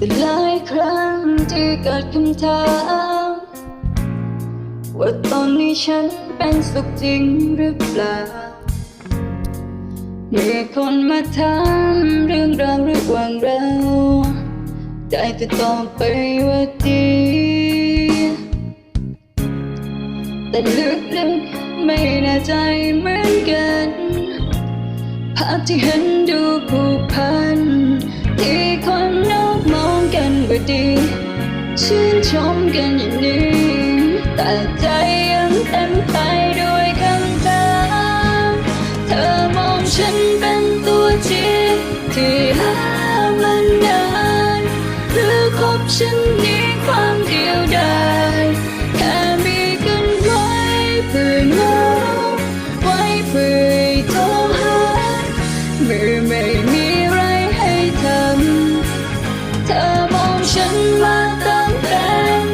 แต่หลายครั้งที่เกิดคำถามว่าตอนนี้ฉันเป็นสุขจริงหรือเปล่ามื่อคนมาถามเรื่องราวระหว่างเราได้แต่ตอบไปว่าดี แต่ลึกๆไม่แน่ใจเหมือนกัน ภาพที่เห็นดูผูกพัน ชื่นชมกันอย่างนี้ แต่ใจยังเต็มไปด้วยคำถามเธอมองฉันเป็นตัวจริงที่หามันนานหรือคบฉัน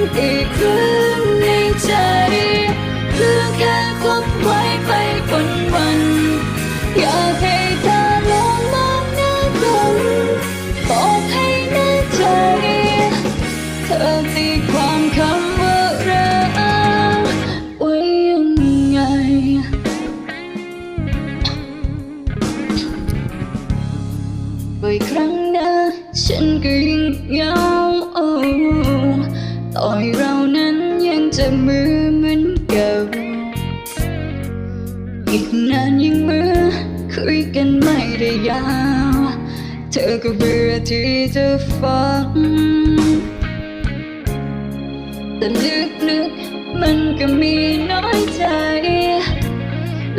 อีกครั้งในใจ เพื่อแค่คบไว้ไปวันวัน อยากให้เธอลองมองหน้ากันบอกให้แน่ใจ เธอตีความคำว่ารักไว้ยังไง บ่อยครั้งนะฉันก็ยิ่งเหงา มือเหมือนเก่าอีกนานยิ่งเมื่อคุยกันไม่ได้ยาว เธอก็เบื่อที่จะฟังแต่ลึกๆมันก็มีน้อยใจ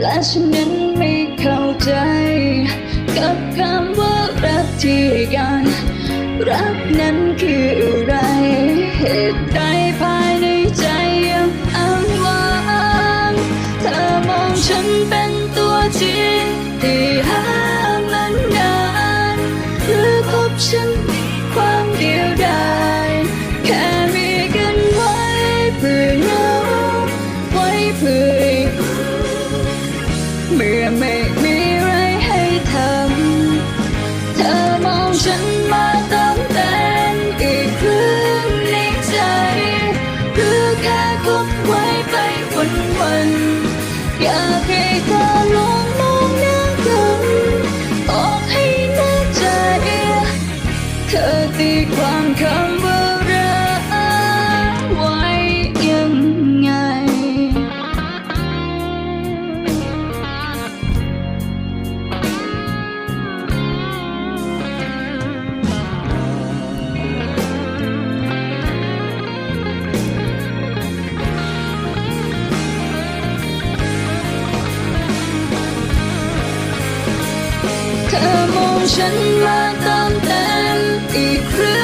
และฉันนั้นไม่เข้าใจ กับคำว่ารักที่กัน รักนั้นคือ เป็นตัวจริงที่หามันนานหรือคบฉันความเดียวดายแค่มีกันไว้เพื่อเงาไว้เพื่อเมื่อไม่มีอะไรให้ทำเธอมองฉันมาเติมเต็มอีกครั้งในใจเพื่อแค่คบไว้ไปวันวันๆ อยา ฉันมาเติมเต็มอีกครั้ง